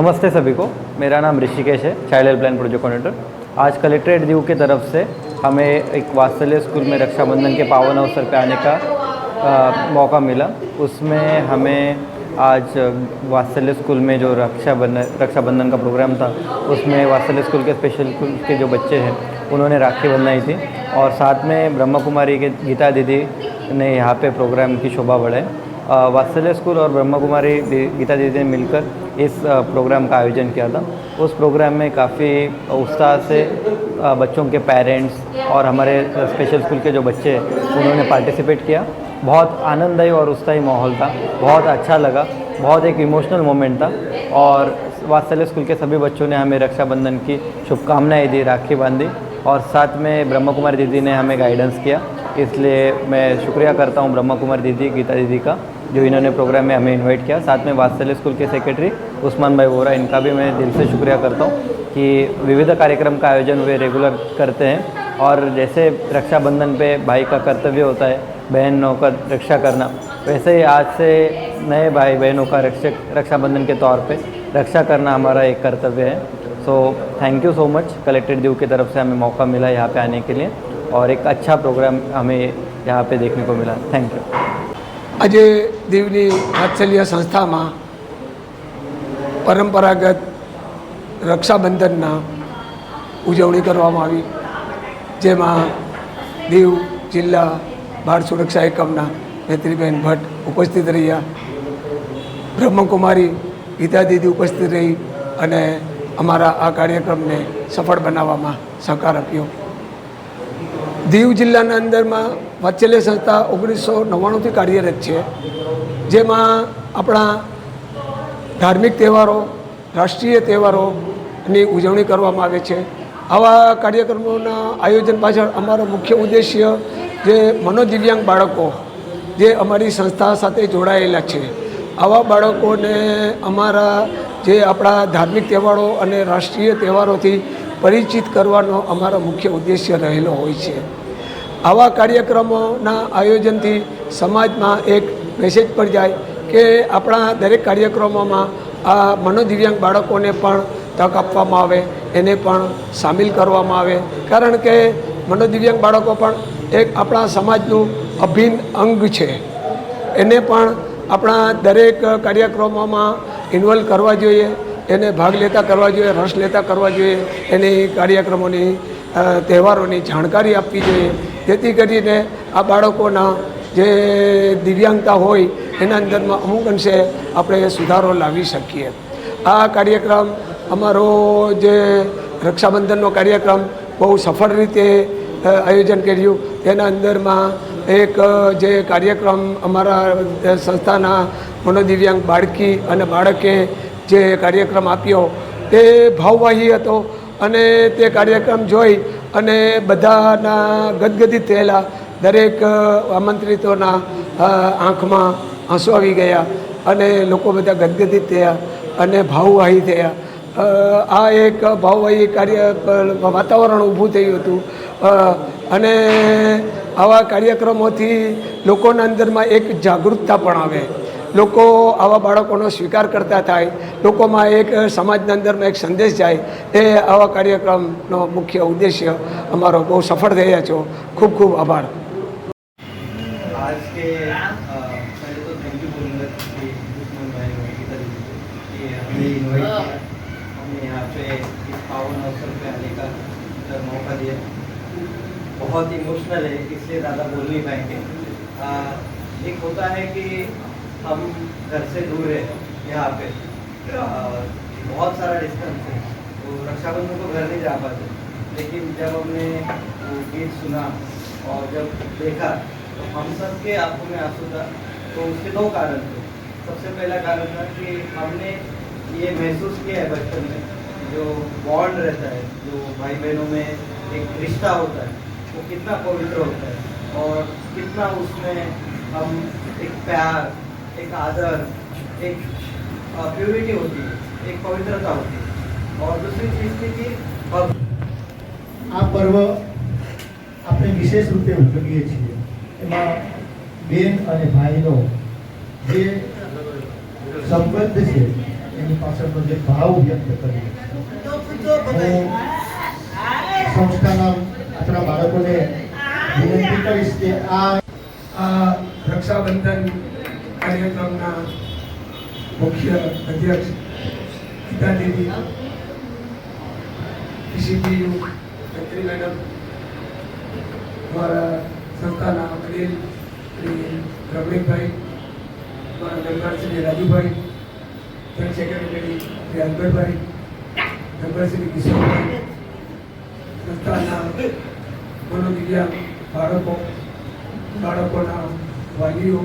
नमस्ते सभी को। मेरा नाम ऋषिकेश है चाइल्ड हेल्पलाइन प्रोजेक्ट कोऑर्डिनेटर आज कलेक्ट्रेट दीव की तरफ़ से हमें एक वात्सल्य स्कूल में रक्षाबंधन के पावन अवसर पर आने का अ, मौका मिला। उसमें हमें आज वात्सल्य स्कूल में जो रक्षाबंधन रक्षाबंधन का प्रोग्राम था उसमें वात्सल्य स्कूल के स्पेशल स्कूल के जो बच्चे हैं उन्होंने राखी बंधाई थी। और साथ में ब्रह्मा कुमारी के गीता दीदी ने यहाँ पे प्रोग्राम की शोभा बढ़ाई। वात्सल्य स्कूल और ब्रह्मा कुमारी गीता दीदी ने मिलकर इस प्रोग्राम का आयोजन किया था। उस प्रोग्राम में काफ़ी उत्साह से बच्चों के पेरेंट्स और हमारे स्पेशल स्कूल के जो बच्चे, उन्होंने पार्टिसिपेट किया। बहुत आनंददायी और उत्साही माहौल था। बहुत अच्छा लगा। बहुत एक इमोशनल मोमेंट था। और वात्सल्य स्कूल के सभी बच्चों ने हमें रक्षाबंधन की शुभकामनाएँ दी, राखी बांधी। और साथ में ब्रह्मा कुमारी दीदी ने हमें गाइडेंस किया। इसलिए मैं शुक्रिया करता हूँ ब्रह्मा कुमारी दीदी, गीता दीदी का, जो इन्होंने प्रोग्राम में हमें इनवाइट किया। साथ में वात्सल्य स्कूल के सेक्रेटरी उस्मान भाई वोरा, इनका भी मैं दिल से शुक्रिया करता हूँ कि विविध कार्यक्रम का आयोजन वे रेगुलर करते हैं। और जैसे रक्षाबंधन पे भाई का कर्तव्य होता है, बहनों का रक्षा करना, वैसे ही आज से नए भाई बहनों का रक्षक, रक्षाबंधन के तौर पे रक्षा करना हमारा एक कर्तव्य है। So thank you so much collectorate Diu की तरफ़ से हमें मौका मिला यहाँ पे आने के लिए और एक अच्छा प्रोग्राम हमें यहाँ पे देखने को मिला। थैंक यू अजय दीवनी हाथ संस्था माँ પરંપરાગત રક્ષાબંધનના ઉજવણી કરવામાં આવી, જેમાં દીવ, જિલ્લા બાળ સુરક્ષા એકમના નેત્રીબેન ભટ્ટ ઉપસ્થિત રહ્યા, બ્રહ્મકુમારી ગીતા દીદી ઉપસ્થિત રહી અને અમારા આ કાર્યક્રમને સફળ બનાવવામાં સહકાર આપ્યો. દીવ જિલ્લાના અંદરમાં વાત્સલ્ય સંસ્થા ઓગણીસો નવ્વાણુંથી કાર્યરત છે, જેમાં આપણા ધાર્મિક તહેવારો, રાષ્ટ્રીય તહેવારોની ઉજવણી કરવામાં આવે છે. આવા કાર્યક્રમોના આયોજન પાછળ અમારો મુખ્ય ઉદ્દેશ્ય જે મનોદિવ્યાંગ બાળકો, જે અમારી સંસ્થા સાથે જોડાયેલા છે. આવા બાળકોને અમારા જે આપણા ધાર્મિક તહેવારો અને રાષ્ટ્રીય તહેવારોથી પરિચિત કરવાનો અમારો મુખ્ય ઉદ્દેશ્ય રહેલો હોય છે. આવા કાર્યક્રમોના આયોજનથી સમાજમાં એક મેસેજ પણ જાય કે આપણા દરેક કાર્યક્રમોમાં આ મનોદિવ્યાંગ બાળકોને પણ તક આપવામાં આવે, એને પણ સામેલ કરવામાં આવે. કારણ કે મનોદિવ્યાંગ બાળકો પણ એક આપણા સમાજનું અભિન્ન અંગ છે. એને પણ આપણા દરેક કાર્યક્રમોમાં ઇન્વોલ્વ કરવા જોઈએ, એને ભાગ લેતા કરવા જોઈએ, રસ લેતા કરવા જોઈએ, એની કાર્યક્રમોની તહેવારોની જાણકારી આપવી જોઈએ. જેથી કરીને આ બાળકોના જે દિવ્યાંગતા હોય એના અંદરમાં અમુક અંશે આપણે સુધારો લાવી શકીએ. આ કાર્યક્રમ અમારો જે રક્ષાબંધનનો કાર્યક્રમ બહુ સફળ રીતે આયોજન કર્યું. તેના અંદરમાં એક જે કાર્યક્રમ અમારા સંસ્થાના મનોદિવ્યાંગ બાળકી અને બાળકે જે કાર્યક્રમ આપ્યો, તે ભાવવાહી હતો અને તે કાર્યક્રમ જોઈ અને બધાના ગદગદિત થયેલા દરેક આમંત્રિતોના આંખમાં આંસુ આવી ગયા અને લોકો બધા ગદગદિત થયા અને ભાવવાહી થયા. આ એક ભાવવાહી કાર્ય વાતાવરણ ઊભું થયું હતું. અને આવા કાર્યક્રમોથી લોકોના અંદરમાં એક જાગૃતતા પણ આવે. લોકો આવા બાળકોનો સ્વીકાર કરતા થાય. લોકોમાં એક સમાજના અંદરમાં એક સંદેશ જાય. એ આવા કાર્યક્રમનો મુખ્ય ઉદ્દેશ્ય અમારો બહુ સફળ થયા છો. ખૂબ ખૂબ આભાર. कि हमें इन्वाइट किया हमें यहाँ पे इस पावन अवसर पे आने का मौका दिया बहुत इमोशनल है इसलिए ज़्यादा बोल नहीं पाएँगे। एक होता है कि हम घर से दूर है, यहाँ पे। बहुत सारा डिस्टेंस है तो रक्षाबंधन को घर नहीं जा पाते। लेकिन जब हमने वो गीत सुना और जब देखा तो हम सब के आँखों में आँसू था। तो उसके दो कारण थे। सबसे पहला कारण था कि हमने ये महसूस किया है बचपन में जो बॉन्ड रहता है जो भाई बहनों में एक रिश्ता होता है वो कितना पवित्र होता है और कितना उसमें हम एक प्यार एक आदर एक प्योरिटी होती है एक पवित्रता होती है और दूसरी चीज़ थी कि भक्त આ પર્વ આપણે વિશેષ રૂપે ઉજવીએ છીએ એમાં બેન અને ભાઈનો જે સંબંધ છે એના પાછળનો જે ભાવ વ્યક્ત કર્યો સંસ્થાના આપણા બાળકોને વિનંતી કરીશ કે આ આ રક્ષાબંધન કાર્યક્રમના મુખ્ય અધ્યક્ષ ગીતાદેવી મંત્રી મેડમ મારા સંસ્થાના વડીલ શ્રી રમણીકભાઈ મારા member Shri Rajubhai general secretary Shri Anbarbhai member Kishorbhai, સંસ્થાના મનોદિવ્યાંગ બાળકો, બાળકોના વાલીઓ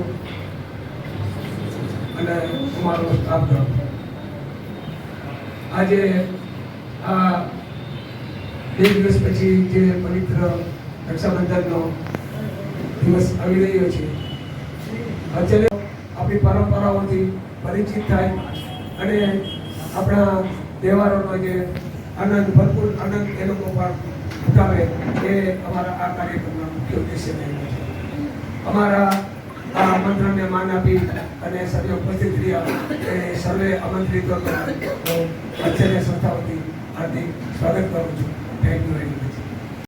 અને અમારો સ્ટાફ આજે આ બે દિવસ પછી જે પવિત્ર રક્ષાબંધનનો દિવસ આવી રહ્યો છે અત્યારે આપણી પરંપરાઓથી પરિચિત થાય. અને આપણા તહેવારોનો જે આનંદ, ભરપૂર આનંદ એ લોકો પણ ઉઠાવે એ અમારા આ કાર્યક્રમનો મુખ્ય ઉદ્દેશ્ય રહેલો છે. અમારા આ આમંત્રણને માન આપી અને સર્વે ઉપસ્થિત રહ્યા એ સર્વે આમંત્રિતો હું આચાર્ય સંસ્થા વતી હાર્દિક સ્વાગત કરું છું. Thank you very much